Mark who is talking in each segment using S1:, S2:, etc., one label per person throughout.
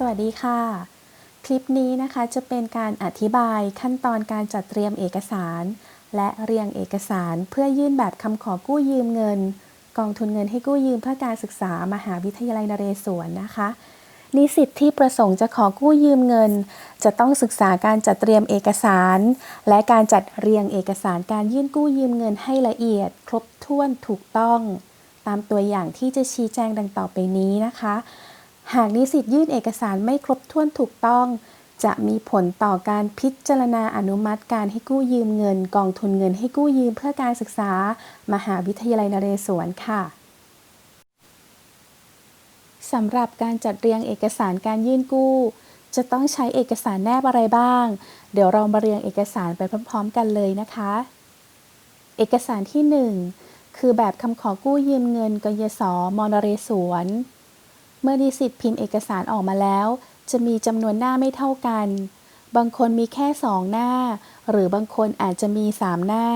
S1: สวัสดีค่ะ คลิปนี้นะคะจะเป็นการอธิบายขั้นตอนการจัดเตรียมเอกสาร และเรียงเอกสารเพื่อยื่นแบบคำขอกู้ยืมเงิน กองทุนเงินให้กู้ยืมเพื่อการศึกษามหาวิทยาลัยนเรศวรนะคะ นิสิตที่ประสงค์จะขอกู้ยืมเงิน จะต้องศึกษาการจัดเตรียมเอกสาร และการจัดเรียงเอกสารการยื่นกู้ยืมเงินให้ละเอียด ครบถ้วนถูกต้อง ตามตัวอย่างที่จะชี้แจงดังต่อไปนี้นะคะ หากนิสิตยื่นเอกสารไม่ครบถ้วนถูกต้อง จะมีผลต่อการพิจารณาอนุมัติการให้กู้ยืมเงิน กองทุนเงินให้กู้ยืมเพื่อการศึกษา มหาวิทยาลัยนเรศวรค่ะสำหรับการจัดเรียงเอกสารการยื่นกู้ จะต้องใช้เอกสารแนบอะไรบ้าง เดี๋ยวเรามาเรียงเอกสารไปพร้อม ๆ กันเลยนะคะ เอกสารที่ 1 คือแบบคำขอกู้ยืมเงินกยศมนเรศวร มื่อนิสิตพิมพ์เอกสารออกมาแล้ว จะมีจำนวนหน้าไม่เท่ากัน บางคนมีแค่สองหน้า หรือบางคนอาจจะมีสามหน้า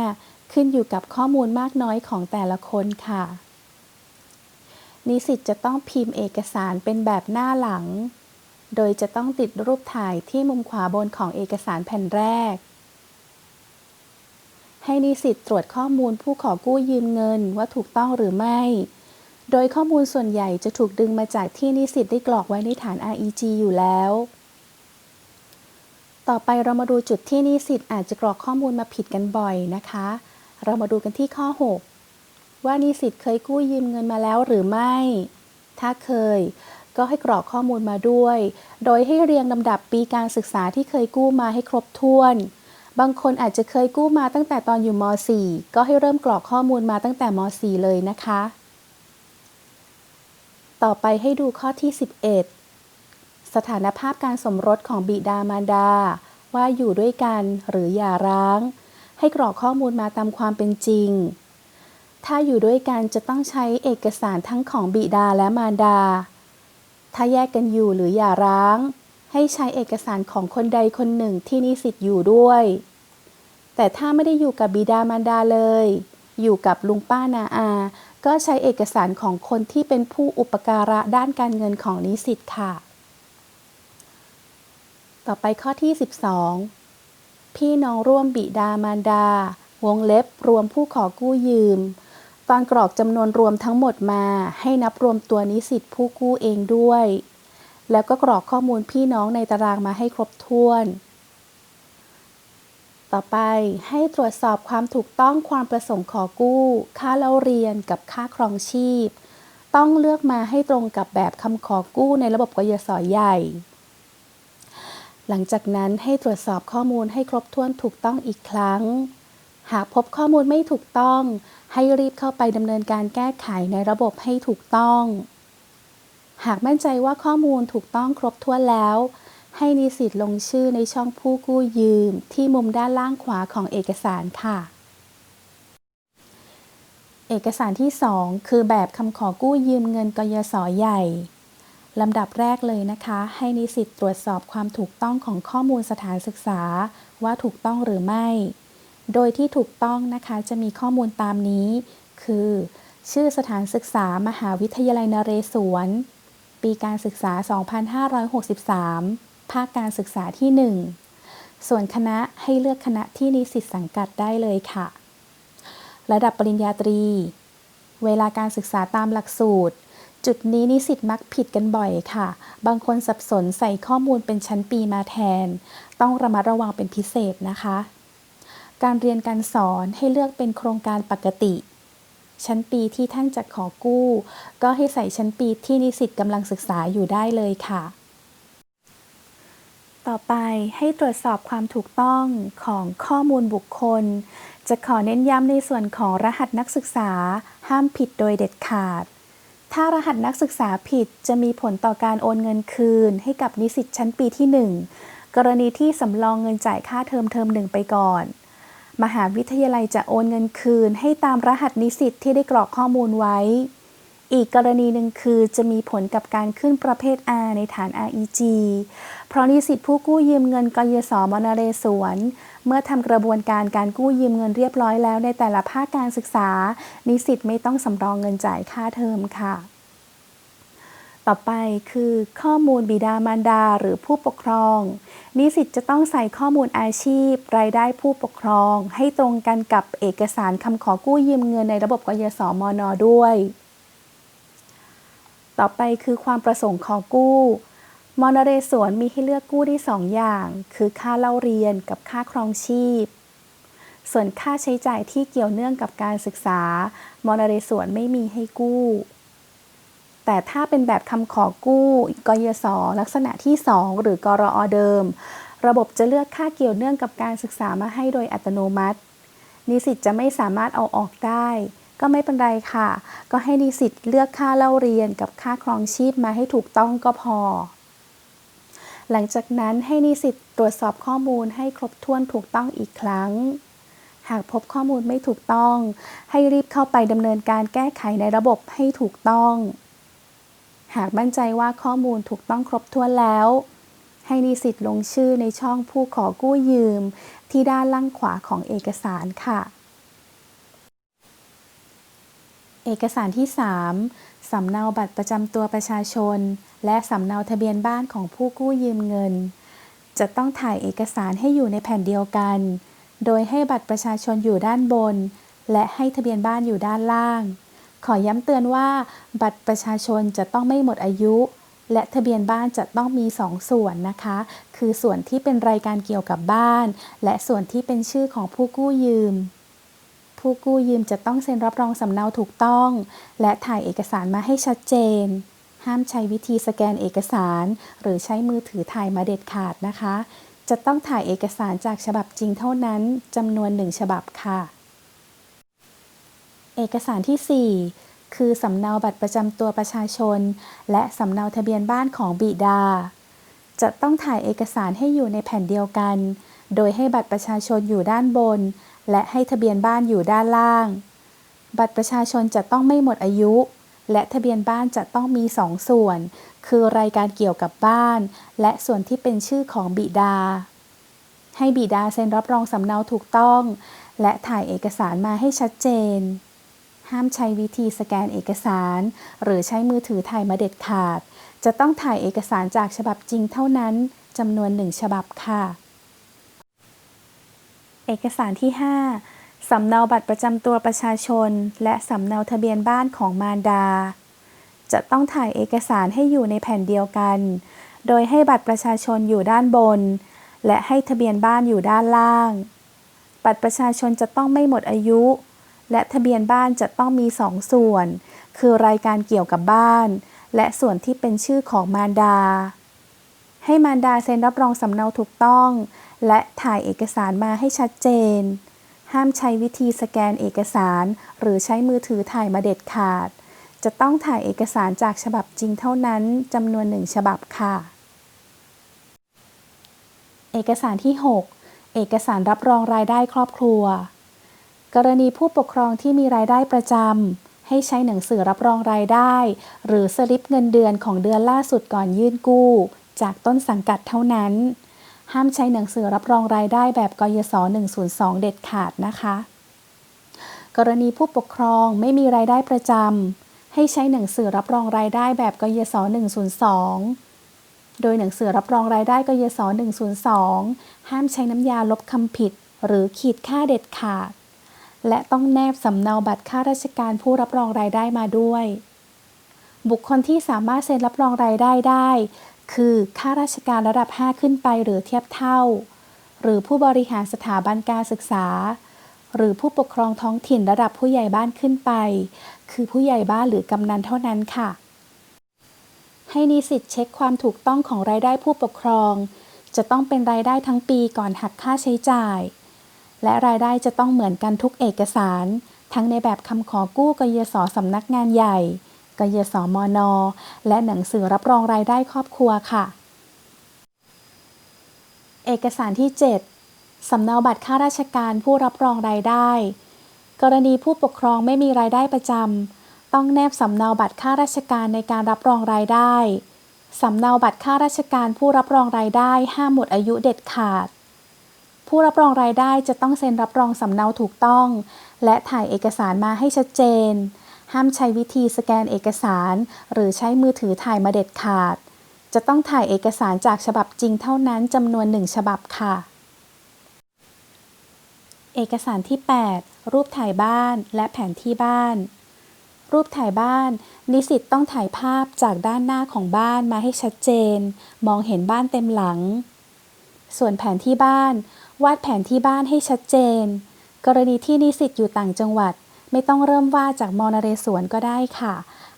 S1: ขึ้นอยู่กับข้อมูลมากน้อยของแต่ละคนค่ะ นิสิตจะต้องพิมพ์เอกสารเป็นแบบหน้าหลัง โดยจะต้องติดรูปถ่ายที่มุมขวาบนของเอกสารแผ่นแรกให้นิสิตตรวจข้อมูลผู้ขอกู้ยืมเงินว่าถูกต้องหรือไม่ โดยข้อมูลส่วนใหญ่จะถูกดึงมาจากที่นิสิตได้กรอกไว้ในฐาน REG อยู่แล้ว ต่อไปเรามาดูจุดที่นิสิตอาจจะกรอกข้อมูลมาผิดกันบ่อยนะคะ เรามาดูกันที่ข้อ 6 ว่านิสิตเคยกู้ยืมเงินมาแล้วหรือไม่ ถ้าเคย ก็ให้กรอกข้อมูลมาด้วย โดยให้เรียงลำดับปีการศึกษาที่เคยกู้มาให้ครบถ้วน บางคนอาจจะเคยกู้มาตั้งแต่ตอนอยู่ม .4 ก็ให้เริ่มกรอกข้อมูลมาตั้งแต่ม .4 เลยนะคะ ต่อไปให้ดูข้อที่ 11 สถานภาพการสมรสของบิดามารดา ว่าอยู่ด้วยกันหรือหย่าร้าง ให้กรอกข้อมูลมาตามความเป็นจริง ถ้าอยู่ด้วยกันจะต้องใช้เอกสารทั้งของบิดาและมารดา ถ้าแยกกันอยู่หรือหย่าร้าง ให้ใช้เอกสารของคนใดคนหนึ่งที่นิสิตอยู่ด้วย แต่ถ้าไม่ได้อยู่กับบิดามารดาเลย อยู่กับลุงป้านาอา ก็ใช้เอกสารของคนที่เป็นผู้อุปการะด้านการเงินของนิสิตค่ะ ต่อไปข้อที่ 12 พี่น้องร่วมบิดามารดา วงเล็บรวมผู้ขอกู้ยืม ตอนกรอกจำนวนรวมทั้งหมดมาให้นับรวมตัวนิสิตผู้กู้เองด้วย แล้วก็กรอกข้อมูลพี่น้องในตารางมาให้ครบถ้วน ต่อไปให้ตรวจสอบความถูกต้องความประสงค์ขอกู้ ค่าเล่าเรียนกับค่าครองชีพ ต้องเลือกมาให้ตรงกับแบบคำขอกู้ในระบบกยศใหญ่ หลังจากนั้นให้ตรวจสอบข้อมูลให้ครบถ้วนถูกต้องอีกครั้ง หากพบข้อมูลไม่ถูกต้อง ให้รีบเข้าไปดำเนินการแก้ไขในระบบให้ถูกต้อง หากมั่นใจว่าข้อมูลถูกต้องครบถ้วนแล้ว ให้นิสิตลงชื่อในช่องผู้กู้ยืมที่มุมด้านล่างขวาของเอกสารค่ะ เอกสารที่ 2 คือแบบคำขอกู้ยืมเงินกยศใหญ่ลำดับแรกเลยนะคะ ให้นิสิตตรวจสอบความถูกต้องของข้อมูลสถานศึกษาว่าถูกต้องหรือไม่ โดยที่ถูกต้องนะคะจะมีข้อมูลตามนี้ คือ ชื่อสถานศึกษามหาวิทยาลัยนเรศวร ปีการศึกษา 2563 ภาคการศึกษาที่ 1 ส่วนคณะให้เลือกคณะที่นิสิตสังกัดได้เลยค่ะ ระดับปริญญาตรี เวลาการศึกษาตามหลักสูตร จุดนี้นิสิตมักผิดกันบ่อยค่ะ บางคนสับสนใส่ข้อมูลเป็นชั้นปีมาแทน ต้องระมัดระวังเป็นพิเศษนะคะ การเรียนการสอนให้เลือกเป็นโครงการปกติชั้นปีที่ท่านจะขอกู้ ก็ให้ใส่ชั้นปีที่นิสิตกำลังศึกษาอยู่ได้เลยค่ะ ต่อไปให้ตรวจสอบความถูกต้องของข้อมูลบุคคล จะขอเน้นย้ำในส่วนของรหัสนักศึกษา ห้ามผิดโดยเด็ดขาด ถ้ารหัสนักศึกษาผิดจะมีผลต่อการโอนเงินคืน ให้กับนิสิตชั้นปีที่ 1 กรณีที่สำรองเงินจ่ายค่าเทอมเทอมหนึ่งไปก่อน มหาวิทยาลัยจะโอนเงินคืน ให้ตามรหัสนิสิตที่ได้กรอกข้อมูลไว้ อีกกรณีหนึ่งคือจะมีผลกับการขึ้นประเภท R ในฐาน REG เพราะนิสิตผู้กู้ยืมเงินกยศมนเรศวร เมื่อทำกระบวนการการกู้ยืมเงินเรียบร้อยแล้วในแต่ละภาคการศึกษา นิสิตไม่ต้องสำรองเงินจ่ายค่าเทอมค่ะ ต่อไปคือข้อมูลบิดามารดาหรือผู้ปกครอง นิสิตจะต้องใส่ข้อมูลอาชีพ รายได้ผู้ปกครอง ให้ตรงกันกับเอกสารคำขอกู้ยืมเงินในระบบกยศมนด้วย ต่อไปคือความประสงค์ขอกู้มอนเรศวรมีให้เลือกกู้ได้สองอย่าง คือค่าเล่าเรียนกับค่าครองชีพ ส่วนค่าใช้จ่ายที่เกี่ยวเนื่องกับการศึกษามอนเรศวรไม่มีให้กู้ แต่ถ้าเป็นแบบคำขอกู้กยศลักษณะที่ 2 หรือกรอเดิม ระบบจะเลือกค่าเกี่ยวเนื่องกับการศึกษามาให้โดยอัตโนมัติ นิสิตจะไม่สามารถเอาออกได้ ก็ไม่เป็นไรค่ะ ก็ให้นิสิตเลือกค่าเล่าเรียนกับค่าครองชีพมาให้ถูกต้องก็พอ หลังจากนั้นให้นิสิตตรวจสอบข้อมูลให้ครบถ้วนถูกต้องอีกครั้ง หากพบข้อมูลไม่ถูกต้อง ให้รีบเข้าไปดำเนินการแก้ไขในระบบให้ถูกต้อง หากมั่นใจว่าข้อมูลถูกต้องครบถ้วนแล้วให้นิสิตลงชื่อในช่องผู้ขอกู้ยืม ที่ด้านล่างขวาของเอกสารค่ะ เอกสารที่ 3 สำเนาบัตรประจำตัวประชาชน และสำเนาทะเบียนบ้านของผู้กู้ยืมเงิน จะต้องถ่ายเอกสารให้อยู่ในแผ่นเดียวกัน โดยให้บัตรประชาชนอยู่ด้านบน และให้ทะเบียนบ้านอยู่ด้านล่าง ขอย้ำเตือนว่า บัตรประชาชนจะต้องไม่หมดอายุ และทะเบียนบ้านจะต้องมี 2ส่วนนะคะ คือส่วนที่เป็นรายการเกี่ยวกับบ้าน และส่วนที่เป็นชื่อของผู้กู้ยืม ผู้กู้ยืมจะต้องเซ็นรับรองสำเนาถูกต้อง และถ่ายเอกสารมาให้ชัดเจน ห้ามใช้วิธีสแกนเอกสาร หรือใช้มือถือถ่ายมาเด็ดขาดนะคะ จะต้องถ่ายเอกสารจากฉบับจริงเท่านั้นจำนวนหนึ่งฉบับค่ะ เอกสารที่ 4 คือสำเนาบัตรประจำตัวประชาชน และสำเนาทะเบียนบ้านของบิดา จะต้องถ่ายเอกสารให้อยู่ในแผ่นเดียวกัน โดยให้บัตรประชาชนอยู่ด้านบน และให้ทะเบียนบ้านอยู่ด้านล่าง บัตรประชาชนจะต้องไม่หมดอายุ และทะเบียนบ้านจะต้องมีสองส่วน คือรายการเกี่ยวกับบ้าน และส่วนที่เป็นชื่อของบิดา ให้บิดาเซ็นรับรองสำเนาถูกต้อง และถ่ายเอกสารมาให้ชัดเจน ห้ามใช้วิธีสแกนเอกสาร หรือใช้มือถือถ่ายมาเด็ดขาด จะต้องถ่ายเอกสารจากฉบับจริงเท่านั้นจำนวนหนึ่งฉบับค่ะ เอกสารที่ 5 สำเนาบัตรประจำตัวประชาชน และสำเนาทะเบียนบ้านของมารดา จะต้องถ่ายเอกสารให้อยู่ในแผ่นเดียวกัน โดยให้บัตรประชาชนอยู่ด้านบน และให้ทะเบียนบ้านอยู่ด้านล่าง บัตรประชาชนจะต้องไม่หมดอายุ และทะเบียนบ้านจะต้องมีสองส่วน คือรายการเกี่ยวกับบ้าน และส่วนที่เป็นชื่อของมารดา ให้มารดาเซ็นรับรองสำเนาถูกต้อง และถ่ายเอกสารมาให้ชัดเจน ห้ามใช้วิธีสแกนเอกสาร หรือใช้มือถือถ่ายมาเด็ดขาด จะต้องถ่ายเอกสารจากฉบับจริงเท่านั้นจำนวนหนึ่งฉบับค่ะ เอกสารที่ 6 เอกสารรับรองรายได้ครอบครัว กรณีผู้ปกครองที่มีรายได้ประจำให้ใช้หนังสือรับรองรายได้ หรือสลิปเงินเดือนของเดือนล่าสุดก่อนยื่นกู้ จากต้นสังกัดเท่านั้น ห้ามใช้หนังสือรับรองรายได้แบบกยศ 102 เด็ดขาดนะคะ กรณีผู้ปกครองไม่มีรายได้ประจำให้ใช้หนังสือรับรองรายได้แบบกยศ 102 โดยหนังสือรับรองรายได้กยศ 102 ห้ามใช้น้ำยาลบคำผิด หรือขีดค่าเด็ดขาด และต้องแนบสำเนาบัตรข้าราชการผู้รับรองรายได้มาด้วยบุคคลที่สามารถเซ็นรับรองรายได้ได้ คือข้าราชการระดับ 5 ขึ้นไปหรือเทียบเท่า หรือผู้บริหารสถาบันการศึกษา หรือผู้ปกครองท้องถิ่นระดับผู้ใหญ่บ้านขึ้นไป คือผู้ใหญ่บ้านหรือกำนันเท่านั้นค่ะ ให้นิสิตเช็คความถูกต้องของรายได้ผู้ปกครอง จะต้องเป็นรายได้ทั้งปีก่อนหักค่าใช้จ่าย และรายได้จะต้องเหมือนกันทุกเอกสาร ทั้งในแบบคำขอกู้กยศสำนักงานใหญ่ กยศมน และหนังสือรับรองรายได้ครอบครัวค่ะ เอกสารที่ 7 สำเนาบัตรข้าราชการผู้รับรองรายได้ กรณีผู้ปกครองไม่มีรายได้ประจำต้องแนบสำเนาบัตรข้าราชการในการรับรองรายได้สำเนาบัตรข้าราชการผู้รับรองรายได้ห้ามหมดอายุเด็ดขาด ผู้รับรองรายได้จะต้องเซ็นรับรองสำเนาถูกต้อง และถ่ายเอกสารมาให้ชัดเจน ห้ามใช้วิธีสแกนเอกสาร หรือใช้มือถือถ่ายมาเด็ดขาด จะต้องถ่ายเอกสารจากฉบับจริงเท่านั้นจำนวนหนึ่งฉบับค่ะ เอกสารที่ 8 รูปถ่ายบ้านและแผนที่บ้าน รูปถ่ายบ้าน นิสิตต้องถ่ายภาพจากด้านหน้าของบ้านมาให้ชัดเจน มองเห็นบ้านเต็มหลัง ส่วนแผนที่บ้าน วาดแผนที่บ้านให้ชัดเจน กรณีที่นิสิตอยู่ต่างจังหวัด ไม่ต้องเริ่มวาดจากมอนเรศวรก็ได้ค่ะ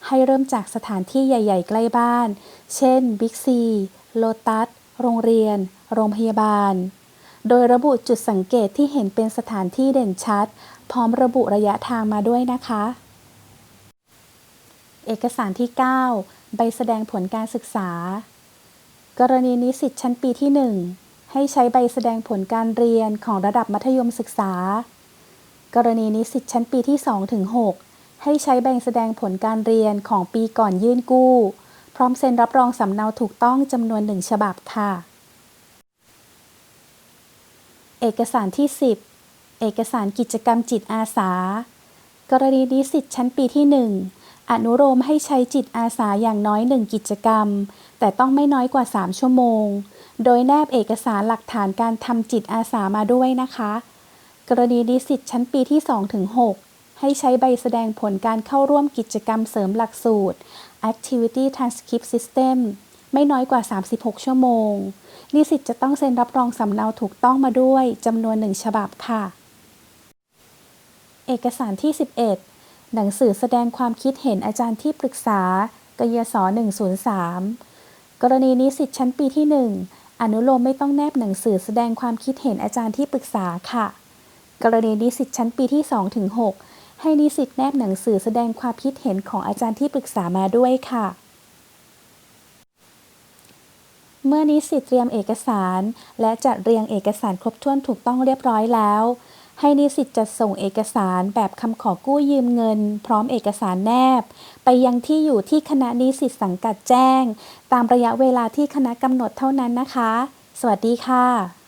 S1: ให้เริ่มจากสถานที่ใหญ่ ๆ ใกล้บ้าน เช่นบิ๊กซีโลตัสโรงเรียน โรงพยาบาล โดยระบุจุดสังเกตที่เห็นเป็นสถานที่เด่นชัด พร้อมระบุระยะทางมาด้วยนะคะ เอกสารที่ 9 ใบแสดงผลการศึกษา กรณีนิสิตชั้นปีที่ 1 ให้ใช้ใบแสดงผลการเรียนของระดับมัธยมศึกษา กรณีนิสิตชั้นปีที่ 2 ถึง 6 ให้ใช้ใบแสดงผลการเรียนของปีก่อนยื่นกู้ พร้อมเซ็นรับรองสำเนาถูกต้องจำนวนหนึ่งฉบับค่ะ เอกสารที่ 10 เอกสารกิจกรรมจิตอาสา กรณีนิสิตชั้นปีที่ 1 อนุโลมให้ใช้จิตอาสาอย่างน้อย 1 กิจกรรม แต่ต้องไม่น้อยกว่า 3 ชั่วโมง โดยแนบเอกสารหลักฐานการทำจิตอาสามาด้วยนะคะ กรณีนิสิตชั้นปีที่2ถึง6ให้ใช้ใบแสดงผลการเข้าร่วมกิจกรรมเสริมหลักสูตร Activity Transcript System ไม่น้อยกว่า 36 ชั่วโมง นิสิตจะต้องเซ็นรับรองสำเนาถูกต้องมาด้วยจำนวนหนึ่งฉบับค่ะ เอกสารที่ 11 หนังสือแสดงความคิดเห็นอาจารย์ที่ปรึกษากยศ103 กรณีนิสิตชั้นปีที่ 1 อนุโลมไม่ต้องแนบหนังสือแสดงความคิดเห็นอาจารย์ที่ปรึกษาค่ะ กรณีนิสิตชั้นปีที่2ถึง6ให้นิสิตแนบหนังสือแสดงความคิดเห็นของอาจารย์ที่ปรึกษามาด้วยค่ะ เมื่อนิสิตเตรียมเอกสาร และจัดเรียงเอกสารครบถ้วนถูกต้องเรียบร้อยแล้ว ให้นิสิตจัดส่งเอกสารแบบคำขอกู้ยืมเงิน พร้อมเอกสารแนบ ไปยังที่อยู่ที่คณะนิสิตสังกัดแจ้ง ตามระยะเวลาที่คณะกำหนดเท่านั้นนะคะ สวัสดีค่ะ